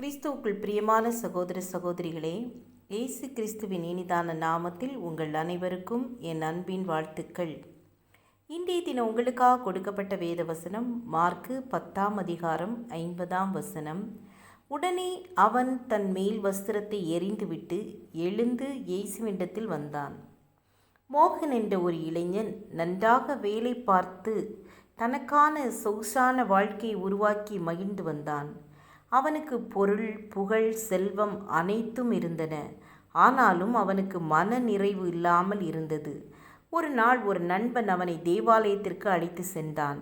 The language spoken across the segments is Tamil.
கிறிஸ்துவுக்குள் பிரியமான சகோதர சகோதரிகளே இயேசு கிறிஸ்துவின் இனிதான நாமத்தில் உங்கள் அனைவருக்கும் என் அன்பின் வாழ்த்துக்கள். இன்றைய தினம் உங்களுக்காக கொடுக்கப்பட்ட வேத வசனம் மார்க்கு பத்தாம் அதிகாரம் ஐம்பதாம் வசனம். உடனே அவன் தன் மேல் வஸ்திரத்தை எறிந்துவிட்டு எழுந்து இயேசுவினிடத்தில் வந்தான். மோகன் என்ற ஒரு இளைஞன் நன்றாக வேலை பார்த்து தனக்கான சொகுசான வாழ்க்கையை உருவாக்கி மகிழ்ந்து வந்தான். அவனுக்கு பொருள் புகழ் செல்வம் அனைத்தும் இருந்தன. ஆனாலும் அவனுக்கு மன நிறைவு இல்லாமல் இருந்தது. ஒரு நாள் ஒரு நண்பன் அவனை தேவாலயத்திற்கு அழைத்து சென்றான்.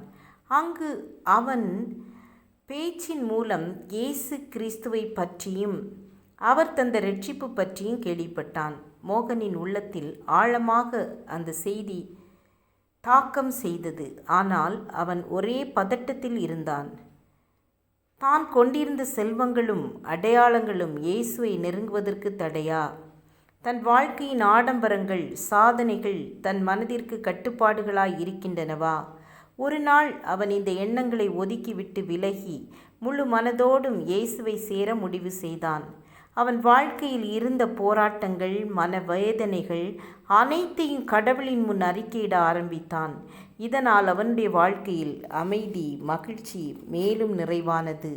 அங்கு அவன் பேச்சின் மூலம் இயேசு கிறிஸ்துவை பற்றியும் அவர் தந்த ரட்சிப்பு பற்றியும் கேள்விப்பட்டான். மோகனின் உள்ளத்தில் ஆழமாக அந்த செய்தி தாக்கம் செய்தது. ஆனால் அவன் ஒரே பதட்டத்தில் இருந்தான். தான் கொண்டிருந்த செல்வங்களும் அடையாளங்களும் இயேசுவை நெருங்குவதற்கு தடையா? தன் வாழ்க்கையின் ஆடம்பரங்கள் சாதனைகள் தன் மனதிற்கு கட்டுப்பாடுகளாய் இருக்கின்றனவா? ஒரு நாள் அவன் இந்த எண்ணங்களை ஒதுக்கிவிட்டு விலகி முழு மனதோடும் இயேசுவை சேர முடிவு செய்தான். அவன் வாழ்க்கையில் இருந்த போராட்டங்கள் மனவேதனைகள் அனைத்தையும் கடவுளின் முன் அறிக்கையிட ஆரம்பித்தான். இதனால் அவனுடைய வாழ்க்கையில் அமைதி மகிழ்ச்சி மேலும் நிறைவானது.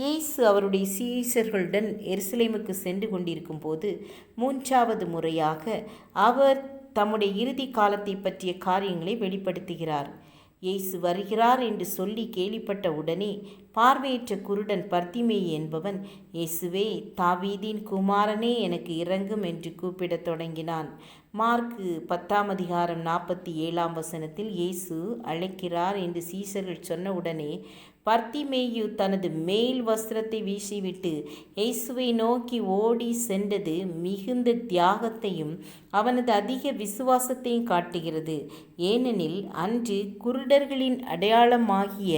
இயேசு அவருடைய சீசர்களுடன் எருசலேமுக்கு சென்று கொண்டிருக்கும் போது மூன்றாவது முறையாக அவர் தம்முடைய இறுதி காலத்தை பற்றிய காரியங்களை வெளிப்படுத்துகிறார். இயேசு வருகிறார் என்று சொல்லி கேள்விப்பட்ட உடனே பார்வையற்ற குருடன் பர்த்திமே என்பவன் இயேசுவே தாவீதின் குமாரனே எனக்கு இறங்கும் என்று கூப்பிடத் தொடங்கினான். மார்க்கு பத்தாம் அதிகாரம் நாற்பத்தி ஏழாம் வசனத்தில் இயேசு அழைக்கிறார் என்று சீசர்கள் சொன்னவுடனே பர்த்திமேயு தனது மேல் வஸ்திரத்தை வீசிவிட்டு இயேசுவை நோக்கி ஓடி சென்றது மிகுந்த தியாகத்தையும் அவனது அதிக விசுவாசத்தையும் காட்டுகிறது. ஏனெனில் அன்று குருடர்களின் அடையாளமாகிய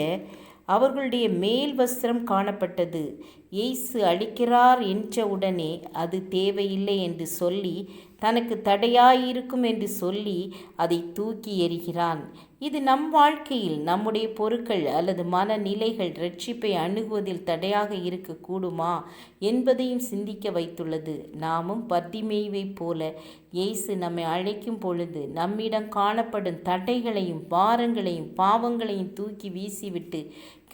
அவர்களுடைய மேல் வஸ்திரம் காணப்பட்டது. இயேசு அழிக்கிறார் என்ற உடனே அது தேவையில்லை என்று சொல்லி தனக்கு தடையாயிருக்கும் என்று சொல்லி அதை தூக்கி எறிகிறான். இது நம் வாழ்க்கையில் நம்முடைய பொருட்கள் அல்லது மனநிலைகள் ரட்சிப்பை அணுகுவதில் தடையாக இருக்கக்கூடுமா என்பதையும் சிந்திக்க வைத்துள்ளது. நாமும் பத்திமேய்வைப் போல இயேசு நம்மை அழைக்கும் பொழுது நம்மிடம் காணப்படும் தடைகளையும் பாரங்களையும் பாவங்களையும் தூக்கி வீசிவிட்டு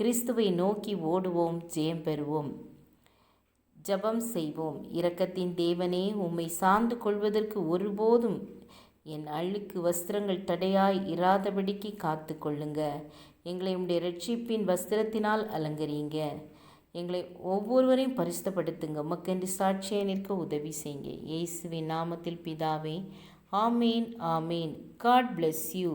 கிறிஸ்துவை நோக்கி ஓடுவோம் ஜெயம் பெறுவோம். ஜபம் செய்வோம். இரக்கத்தின் தேவனே உம்மை சார்ந்து கொள்வதற்கு ஒருபோதும் என் அழுக்கு வஸ்திரங்கள் தடையாய் இராதபடிக்கு காத்து கொள்ளுங்க. எங்களை உடைய ரட்சிப்பின் வஸ்திரத்தினால் அலங்கரிங்க. எங்களை ஒவ்வொருவரையும் பரிசுத்தப்படுத்துங்க. உமக்கென்று சாட்சியாக நிற்க உதவி செய்யுங்க. இயேசுவின் நாமத்தில் பிதாவே ஆமேன் ஆமேன். God bless you